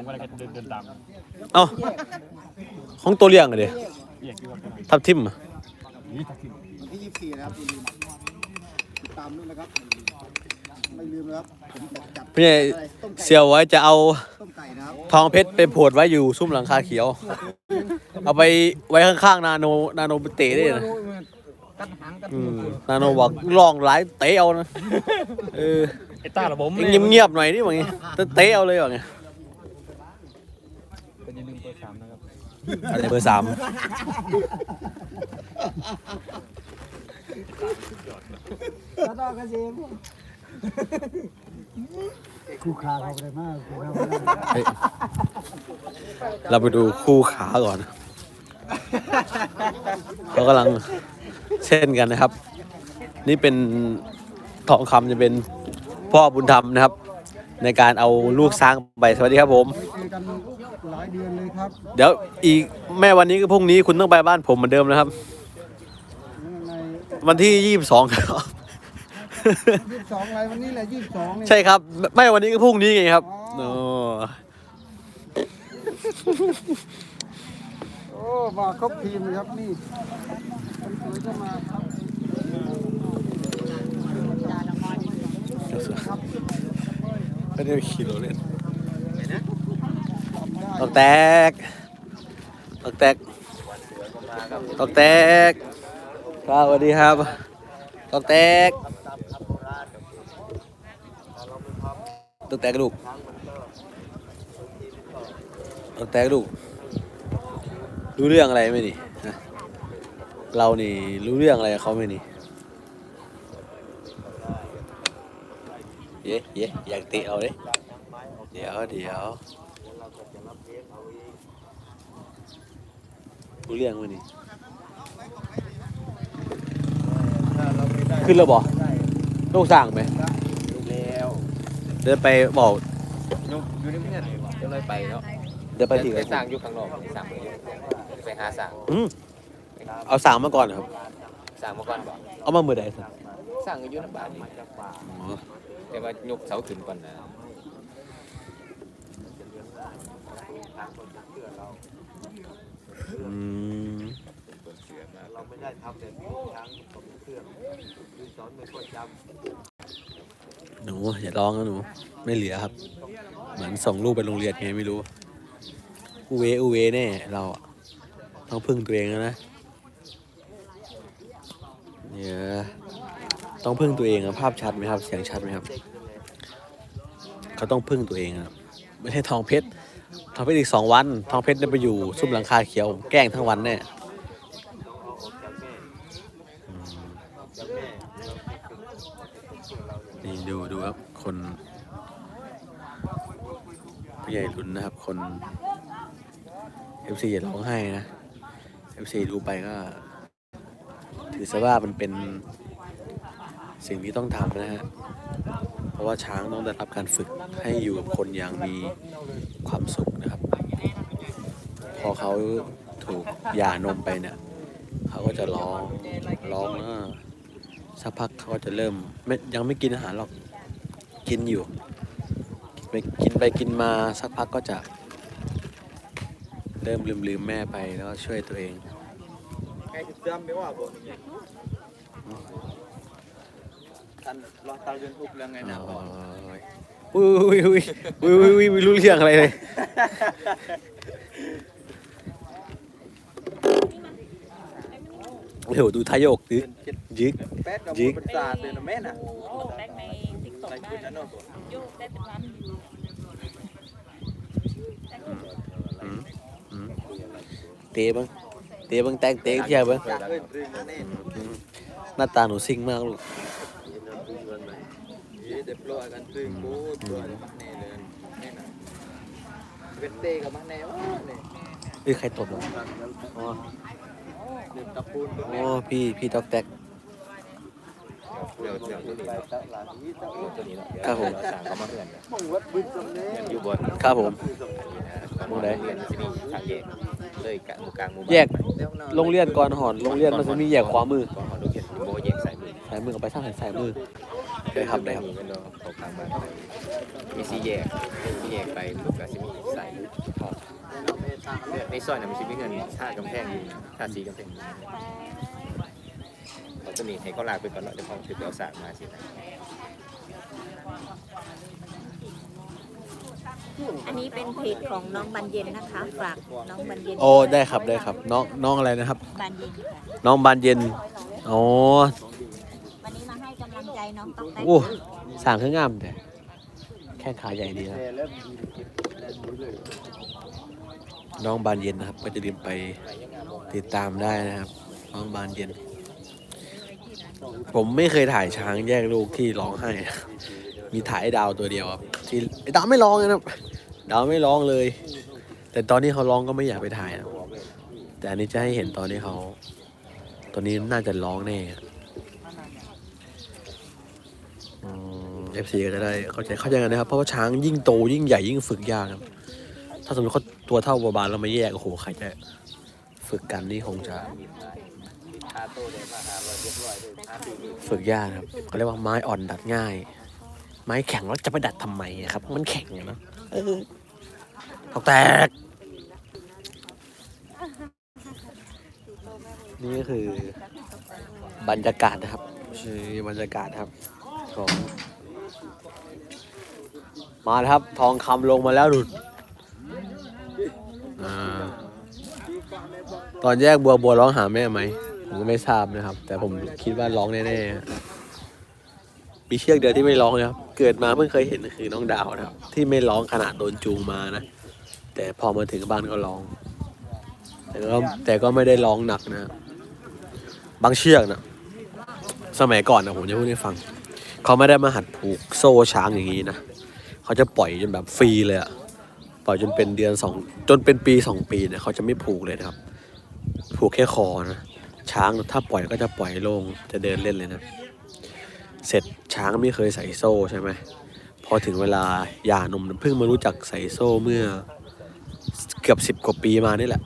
ผมก็เลยเดินเดินตามเอ้าของตัวเลี้ยงอะเด้เรียกที่ว่าเป็นทับทิมอะนี่ทักทิมวันที่24นะครับอย่าลืมติดตามด้วยนะครับ ไม่ลืมนะครับผมจะจัดพี่ใหญ่อะไรต้มไก่เสียวไว้จะเอาต้มไก่นะครับทองเพชรไปโผดไว้อยู่ซุ้มหลังคาเขียว เอาไปไว้ข้างๆนาโนนาโนไปเตะได้นะกัดหางกัดอืมืมอนาโนบอกลองหลายเตะเอานะเออไอ้ต้าระบมเงียบเงียบๆหน่อยนี่ว่าไงเตะเอาเลยว่าไง เป็นยืนหนึ่งเปิดสามนะครับ อะไรเบอร์สามแล้วต่อกันเสียคู่ขาเขาไปมากคู่ขาเฮ้ยเราไปดูคู่ขาก่อนเขากำลังเช่นกันนะครับ นี่เป็นทองคำจะเป็นพ่อบุญธรรมนะครับ ในการเอาลูกช้างไปสวัสดีครับผม ไม่เจอกันหลายเดือนเลยครับเดี๋ยวอีกแม่วันนี้ก็พรุ่งนี้คุณต้องไปบ้านผมเหมือนเดิมนะครับในวันที่ยี่สิบสองครับ ยี่สิบสองอะไรวันนี้แหละยี่สิบสองเนี่ย ใช่ครับไม่วันนี้ก็พรุ่งนี้ไงครับโอ้โอ้มาครบทีมเลยครับนี่คนสวยก็มาครับ ไม่ได้ขี่รถเล่นตอกแตกตอกแตกตอกแตกครับสวัสดีครับตอกแตกตอกแตกลูกตอกแตกลูกรู้เรื่องอะไรไหมนี่ เรานี่รู้เรื่องอะไรเขาไหมนี่ เย้เย้อยากเตะเอาเลยเดี๋ยวเดี๋ยวรู้เรื่องไหมนี่ขึ้นแล้วบอลูกสั่งไหมลูกแล้วเดินไปบอกยุกอยู่ในเพื่อนจะเลยไปเนาะเดินไปที่ไปสั่งอยู่ข้างนอกสั่งไปอยู่ไปหาสั่งอืมเอาสั่งมาก่อนเหรอครับสั่งมาก่อนบอกเอามาเมื่อใดสั่งสั่งอยู่น้ำบ้านนี่อ๋อ แต่ว่ายกเสาขึ้นก่อนนะอืมเราไม่ได้ทำแบบช้างสมเครื่องคือสอนไม่ค่อยจหนูอย่าร้องนะหนู ไม่เหลือครับ เหมือนส่งลูกไปโรงเรียนไงไม่รู้ อูเวอูเวแน่เราอะต้องพึ่งตัวเองแล้วนะ เนี่ย ต้องพึ่งตัวเองอะภาพชัดไหมครับเสียงชัดไหมครับเขาต้องพึ่งตัวเองครับไม่ใช่ทองเพชรทองเพชรอีกสองวัน ทองเพชรได้ไปอยู่ซุ้มหลังคาเขียวแกล้งทั้งวันแน่อืมนี่ดูดูครับคนผู้ใหญ่รุนนะครับ คน FC อย่าร้องไห้นะ FC ดูไปก็ ถือซะว่ามันเป็น สิ่งที่ต้องทำนะฮะ เพราะว่าช้างต้องได้รับการฝึกให้อยู่กับคนอย่างมีความสุขนะครับ พอเขาถูกหย่านมไปเนี่ยเขาก็จะร้องร้องแล้วสักพักเขาก็จะเริ่มไม่ยังไม่กินอาหารหรอกกินอยู่ไปกินไปกินมาสักพักก็จะ เริ่มลืมลืมแม่ไปแล้วช่วยตัวเองำใครจะจำไม่ว่าบ่ตันรอตาเรียนทุกเรื่องไงนะอุ้ยอุ้ยอุ้ยอุ้ยอุ้ยไม่รู้เรื่องอะไรเลยเดี๋ยวดูทายกดิยิกแป๊ดกับยิกเป็นศาสตร์เลยนะแม่น่ะโยกได้ในติ๊กต็อกได้โยกได้เป็นล้านวิวเตะบ้างเตะบ้างแตกเตะเที่ยวบ้างหน้าตาหนูซิ่งมากลูก เด็บลอยกันตรึงกูตัวเลยมันแน่เลยแน่น่ะเป็นเตะกับมันแน่วะเนี่ยเอ้ยใครตบเหรออ๋อเด็บตะปูนตัวโอ้ พี่ พี่ตอกแตกเดี๋ยวเดี๋ยวตัวนี้ไปตะหลังนี้ตะปูนตัวนี้เนาะครับผมสั่งเขามาเพื่อนมองวัดบึ้งตรงนี้อยู่บนครับผมหมู่ใดเรียนที่นี่ทางแยกเลยกะหมู่กลางหมู่บ้านแยก โรงเรียนก่อนหอน โรงเรียนมันจะมีแยกขวามือ ก่อนหอโรงเรียนโบแยกสายมือ สายมือกับไปทางสายมือ ได้ครับได้ครับมีเป็นดอกตกกลางบ้านไปมีสี่แยกมีแยกไปปุ๊บก็จะมีใส่ทอดเนี่ยในซอยน่ะมันจะมีเงินท่ากำแพงอยู่ท่าสีกำแพงอยู่เขาจะมีให้เขาลากไปก่อนเนาะเดี๋ยวเขาถือไปเอาสากมาสินะอันนี้เป็นเพจของน้องบันเย็นนะคะ ฝากน้องบันเย็นโอ้ได้ครับได้ครับ น้องน้องอะไรนะครับบันเย็นค่ะน้องบานเย็น อ๋อ วันนี้มาให้กำลังใจ น้องต๊อกแต๊กโอ้สั่งเครื่องงามแต่แค่ขาใหญ่ดีนะเริ่มยิงเก็บแล้วน้องบานเย็นนะครับ ก็จะลืมไปติดตามได้นะครับ น้องบานเย็น ผมไม่เคยถ่ายช้างแยกลูกที่ร้องไห้นะมีถ่ายดาวตัวเดียวครับที่ดาวไม่ร้องนะครับดาวไม่ร้องเลย แต่ตอนนี้เขาร้องก็ไม่อยากไปถ่ายนะแต่อันนี้จะให้เห็นตอนนี้เขา ตอนนี้น่าจะร้องแน่ เอฟซีก็จะได้เข้าใจเข้าใจกันนะครับ เพราะว่าช้างยิ่งโตยิ่งใหญ่ยิ่งฝึกยากครับ ถ้าสมมติเขาตัวเท่าบาบานเรามาแยกโอ้โหใครจะฝึกกันนี่คงจะ ฝึกยากครับเขาเรียกว่าไม้อ่อนดัดง่าย ไม้แข็งแล้วจะไปดัดทำไมครับ มันแข็งเนะเออตกแตกนี่ก็คือบรรยากาศนะครับคือบรรยากาศครับของ มาแล้วครับ ทองคำลงมาแล้วดุดอ่าตอนแยกบัวบัวร้องหาแม่ไหมผมก็ไม่ทราบนะครับ แต่ผมคิดว่าร้องแน่ๆมีเชือกเดียวที่ไม่ร้องนะครับ เกิดมาเพิ่งเคยเห็นคือน้องดาวนะครับ ที่ไม่ร้องขนาดโดนจูงมานะ แต่พอมาถึงบ้านก็ร้อง แต่ก็แต่ก็ไม่ได้ร้องหนักนะ บางเชือกนะสมัยก่อนนะผมจะพูดให้ฟัง เขาไม่ได้มาหัดผูกโซ่ช้างอย่างนี้นะ เขาจะปล่อยจนแบบฟรีเลยอะปล่อยจนเป็นเดือนสองจนเป็นปีสองปีเนี่ยเขาจะไม่ผูกเลยนะครับ ผูกแค่คอนะ ช้างถ้าปล่อยก็จะปล่อยโล่งจะเดินเล่นเลยนะ เสร็จช้างไม่เคยใส่โซ่ใช่ไหมพอถึงเวลาหย่านมเพิ่งมารู้จักใส่โซ่เมื่อเกือบสิบกว่าปีมานี่แหละ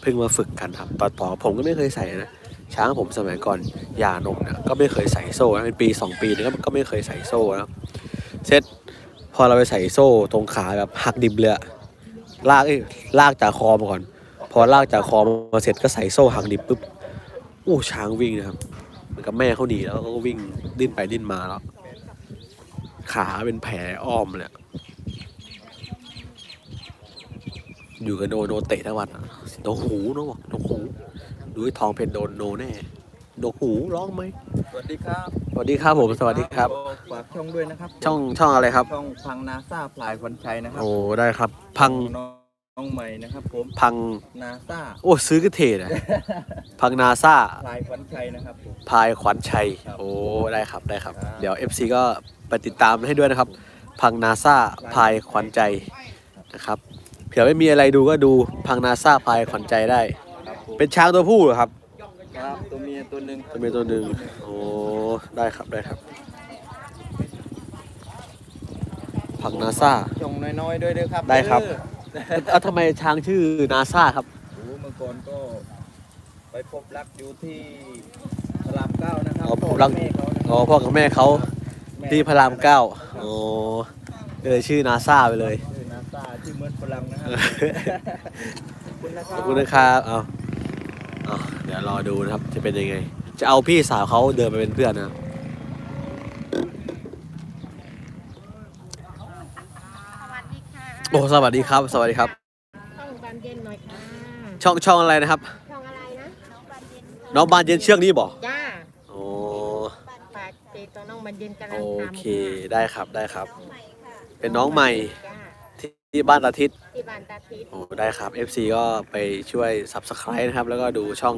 เพิ่งมาฝึกกันครับต่อต่อผมก็ไม่เคยใส่นะช้างผมสมัยก่อนหย่านมเนี่ยก็ไม่เคยใส่โซ่นะเป็นปีสองปีเนี่ยก็ไม่เคยใส่โซ่นะเสร็จ พอเราไปใส่โซ่ตรงขาแบบหักดิบเลยอลากลากจากคอมาก่อน พอลากจากคอมาเสร็จก็ใส่โซ่หักดิบปุ๊บโอ้ช้างวิ่งนะครับเหมือนกับแม่เขาหนีแล้วก็วิ่งดิ้นไปดิ้นมาแล้ว ขาเป็นแผลอ้อมเลยอยู่กับโนโนเตะทั้งวันโดนหูโนบอกโดนหูดูไอ้ทองเพชรโดนโนแน่ ดนหูร้องไหมสวัสดีครับสวัสดีครับผมสวัสดีครับ ฝากช่องด้วยนะครับ ช่องช่องอะไรครับ ช่องพังนาซาพลายขวัญชัยนะครับโอ้ได้ครับ พังน้องใหม่นะครับ ผมพังนาซาโอ้ซื้อกระเทศอะพังนาซาพลายขวัญชัยนะครับผมพายขวัญชัย ครับ โอ้ได้ครับได้ครับครับ เดี๋ยว FC ก็ไปติดตามให้ด้วยนะครับ พังนาซาพายขวัญใจนะครับเผื่อไม่มีอะไรดูก็ดูพังนาซาพายขวัญใจได้ ครับผมเป็นช้างตัวผู้เหรอครับ ครับตัวเมียตัวหนึ่งตัวเมียตัวหนึ่งโอ้ได้ครับได้ครับพังนาซาช่องน้อยๆด้วยเด้อครับได้ครับเด้อเอาทำไมช้างชื่อนาซาครับโอ้เมื่อก่อนก็ไปพบรักอยู่ที่พระรามเก้านะครับอ๋อพบรักแม่เขานะอ๋อพ่อกับแม่เขาแม่ที่พระรามเก้าโอ้เออชื่อนาซาไปเลยชื่อนาซาชื่อเหมือนฝรั่งนะครับขอบคุณนะคขรัอบบคุณนะครับเอา เอาเดี๋ยวรอดูนะครับจะเป็นยังไง จะเอาพี่สาวเขาเดินไปเป็นเพื่อนนะสวัสดีค่ะโอ้สวัสดีครับ สวัสดีครับช่องบันเย็นหน่อยค่ะช่องช่องอะไรนะครับ ช่องอะไรนะน้องบันเย็นน้องบานเย็นเชือกนี้บอกจ้าโอ้ฝากเพจตัวน้องบันเย็นกำลัโองทำเคค่ะได้ครับได้ครับ เป็นน้องใหม่จ้า ที่ที่บ้านตาทิศที่บ้านตาทิศโอ้ได้ครับ FC ก็ไปช่วย subscribe นะครับ แล้วก็ดูช่อง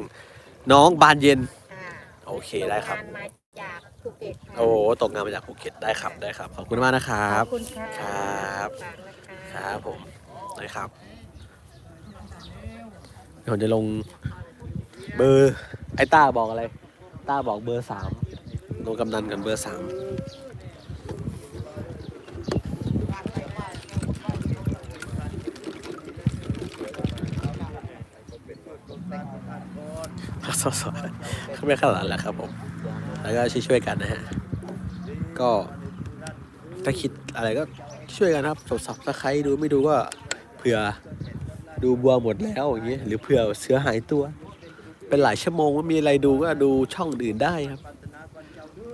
น้องบานเย็นค่ะโอเคได้ครับทำงานมาจากภูเก็ตค่ะโอ้ตกงานมาจากภูเก็ตได้ครับได้ครับขอบคุณมากนะครับขอบคุณค่ะครับ ฝากนะคะครับผมนะครับเดี๋ยวผมจะลงเบอร์ไอ้ต้าบอกอะไร ต้าบอกเบอร์สามลงกำนันกันเบอร์สาม สดๆเขาไม่ขนาดแหละครับผม แล้วก็ช่วยๆกันนะฮะ ก็ถ้าคิดอะไรก็ช่วยกันครับสดสับตะไคร้ดูไม่ดูก็เผื่อดูบัวหมดแล้วอย่างเงี้ยหรือเผื่อเสือหายตัว เป็นหลายชั่วโมงไม่มีอะไรดูก็ดูช่องอื่นได้ครับ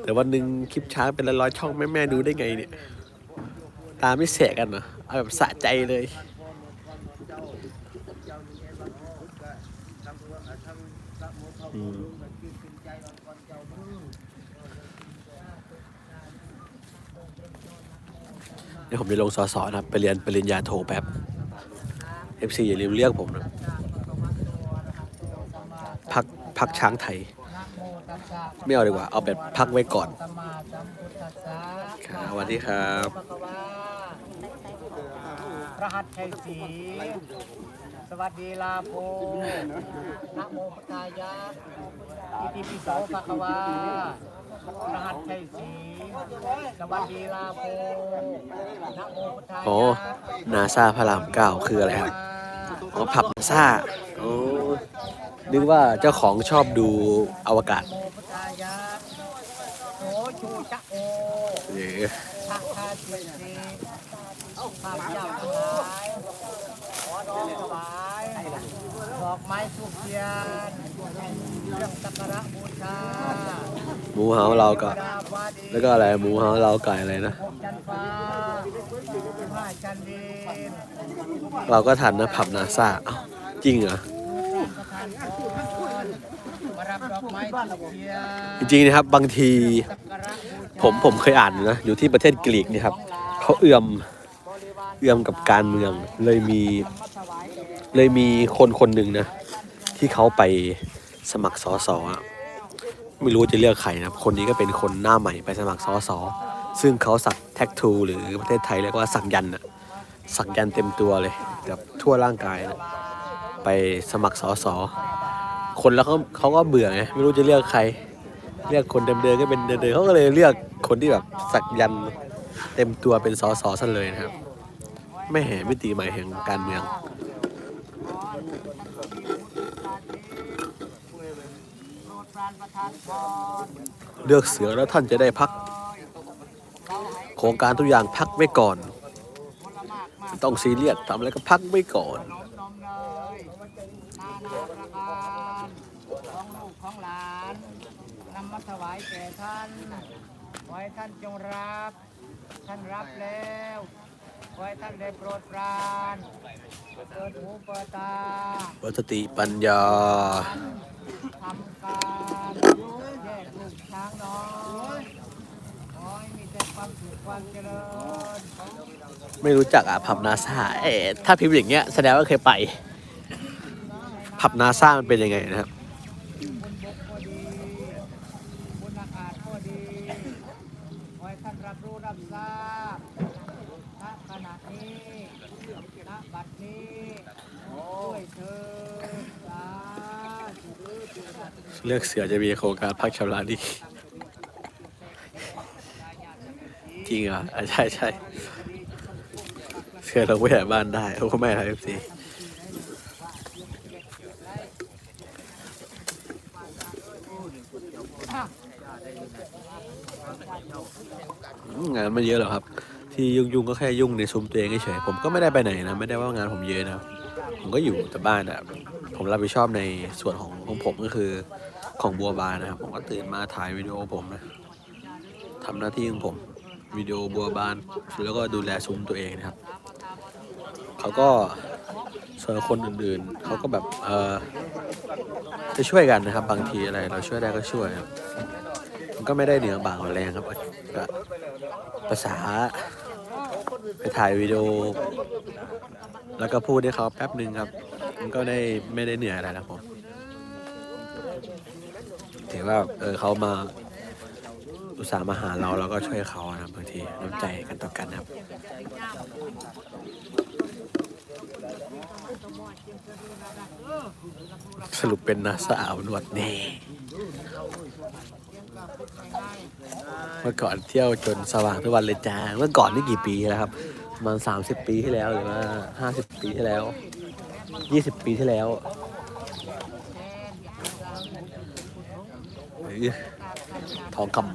แต่วันหนึ่งคลิปช้างเป็นร้อยช่องแม่แม่ดูได้ไงเนี่ย ตาไม่เสกันเหรอเอาแบบสะใจเลย ดี๋ยวผมจะลงสอสอนะครับไปเรียนปริญญาโทแป๊บ FC อย่าลืมเรียกผมนะพักพักช้างไทย ไม่เอาดีกว่า เอาแบบพักไว้ก่อนครับสวัสดีครับรหัสชัยศรีสวัสดีลาโพนะโมพุทธายะอิติปิโสภะคะวารหัสชัยศรี สวัสดีลาโพนะโมพุทธายะโอ้นาซาพระรามเก้าคืออะไรครับอ๋อผับนาซาโอ้นึกว่าเจ้าของชอบดูอวกาศโมพุทธายะโสชูจะโอเย้ทาคาชัยศรีข้าพเจ้าทั้งหลายขอน้อมถวายดอกไม้ทุกเทียนเครื่องสักการะบูชา หมูเฮาเราก็แล้วก็อะไรหมูเฮาเราไก่อะไรนะ เราก็ทันนะผับนาซาจริงเหรอจริงๆนะครับบางทีผมผมเคยอ่านนะอยู่ที่ประเทศกรีกเนี่ยครับเขาเอื้อมเอื้อมกับการเมืองเลยมีเลยมีคนคนหนึ่งนะ ที่เขาไปสมัครสอสอ ไม่รู้จะเลือกใครนะครับ คนนี้ก็เป็นคนหน้าใหม่ไปสมัครสอสอซึ่งเขาสักแท็กทูหรือประเทศไทยเรียกว่าสักยันอะสักยันเต็มตัวเลยกับทั่วร่างกายนะไปสมัครสอสอคนแล้วเขาเขาก็เบื่อไงไม่รู้จะเลือกใคร เลือกคนเดิมๆก็เป็นเดิมๆเขาก็เลยเลือกคนที่แบบสักยันเต็มตัวเป็นสอสอซะเลยนะครับ ไม่แห่มิติใหม่แห่งการเมือง โปรดปรานประทานพร เลือกเสือแล้วท่านจะได้พัก โครงการทุกอย่างพักไว้ก่อนไม่ต้องซีเรียสทำอะไรก็พักไว้ก่อนนมนมเลยนานาประการของลูกของหลานนำมาถวายแก่ท่านขอให้ท่านจงรับ ท่านรับแล้วขอให้ท่านได้โปรดปรานเปิดหูเปิดตาวัสติปัญญา ทำการแยกลูกช้างน้อยขอให้มีแต่ความสุขความเจริญ ไม่รู้จักอะผับนาซาเอ๊ะถ้าพิมพ์อย่างเงี้ยแสดงว่าเคยไป ผับนาซามันเป็นยังไงนะครับ บนบกก็ดีบนอากาศก็ดีขอให้ท่านรับรู้รับทราบณขณะนี้ณบัดนี้ด้วยเธอญสาธุ เลือกเสือจะมีโครงการพักชำระหนี้จริงเหรออะใช่ใช่เสือเราไม่แห่บ้านได้โอ้ไม่ครับเอฟซีงานไม่เยอะหรอกครับ ที่ยุ่งๆก็แค่ยุ่งในซุ้มตัวเองเฉยผมก็ไม่ได้ไปไหนนะ ไม่ได้ว่างานผมเยอะนะ ผมก็อยู่แต่บ้านอะผมรับผิดชอบในส่วนของของผมก็คือ ของบัวบานนะครับ ผมก็ตื่นมาถ่ายวิดีโอผมนะทำหน้าที่ของผมวิดีโอบัวบานแล้วก็ดูแลซุ้มตัวเองนะครับเขาก็ส่วนคนอื่นๆเขาก็แบบเออจะช่วยกันนะครับ บางทีอะไรเราช่วยได้ก็ช่วยมันก็ไม่ได้เหนือบากกว่าแรงครับภาษาไปถ่ายวิดีโอ แล้วก็พูดให้เขาแป๊บหนึ่งครับ มันก็ได้ไม่ได้เหนื่อยอะไรนะผม ว่าเออเขามาอุตส่าห์มาหาเราเราก็ช่วยเขานะบางทีน้ำใจกันต่อกันนะครับสรุปเป็นนาสาวหนวดแน่เมื่อก่อนเที่ยวจนสว่างทุกวันเลยจ้าเมื่อก่อนนี่กี่ปีแล้วครับประมาณสามสิบปีที่แล้วหรือว่าห้าสิบปีที่แล้วยี่สิบปีที่แล้ว เอ้ยทองคำ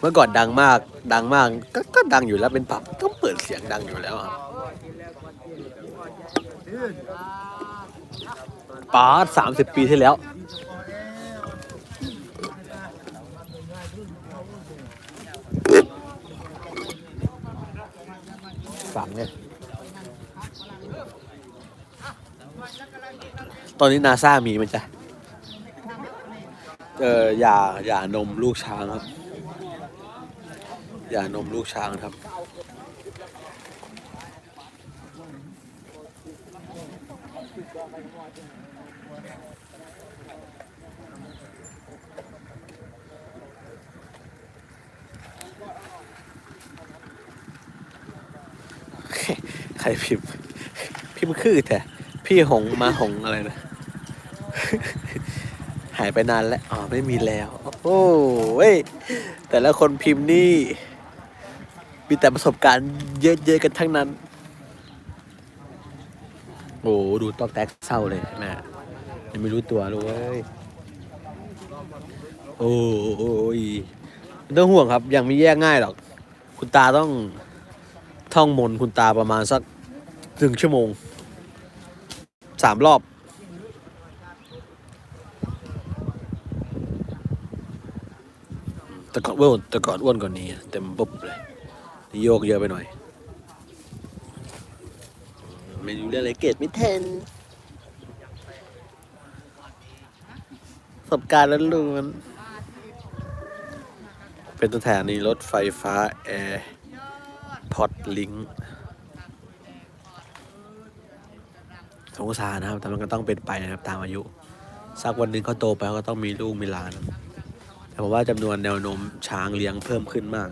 เมื่อก่อนดังมาก ดังมากก็ก็ดังอยู่แล้วเป็นผับต้องเปิดเสียงดังอยู่แล้วอะป้าสามสิบปีที่แล้วฝังเนี่ยตอนนี้นาซามีมันจะ เอออย่าอย่านมลูกช้างครับ อย่านมลูกช้างครับ ใครพิมพ์พิมพ์คือแต่พี่หงมาหงอะไรนะ หายไปนานแล้ว อ๋อ ไม่มีแล้ว โอ้เว้ย แต่ละคนพิมพ์นี่ มีแต่ประสบการณ์เยอะๆกันทั้งนั้น โอ้ดูตอกแตกเศร้าเลยแม่ยังไม่รู้ตัวเลยโอ้ยไม่ต้องห่วงครับ ยังไม่แยกง่ายหรอก คุณตาต้องท่องมนคุณตาประมาณสักหนึ่งชั่วโมงสามรอบ แต่ก่อนอ้วนแต่ก่อนอ้วนกว่านี้เต็มปุ๊บเลยนี่โยกเยอะไปหน่อย ไม่รู้เรื่องอะไรเกตไม่ทันประสบการณ์ล้วนๆเป็นตัวแทนนี้รถไฟฟ้าแอร์พอดลิงสงสารนะครับ แต่มันก็ต้องเป็นไปนะครับ ตามอายุ สักวันหนึ่งเขาโตไปเขาก็ต้องมีลูกมีหลาน แต่ผมว่าจำนวนแนวโน้มช้างเลี้ยงเพิ่มขึ้นมาก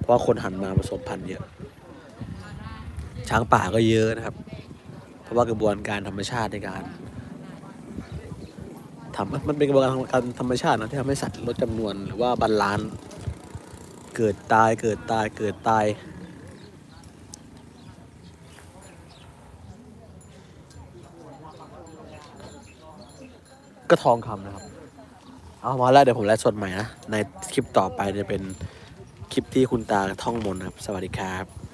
เพราะคนหันมาผสมพันธุ์เยอะ ช้างป่าก็เยอะนะครับ เพราะว่ากระบวนการธรรมชาติในการทำมันเป็นกระบวนการธรรมชาตินะที่ทำให้สัตว์ลดจำนวนหรือว่าบาลานเกิดตายเกิดตายเกิดตายก็ทองคำนะครับ เอามาแล้วเดี๋ยวผมไลฟ์สดใหม่นะ ในคลิปต่อไปจะเป็นคลิปที่คุณตาท่องมนต์ครับ สวัสดีครับ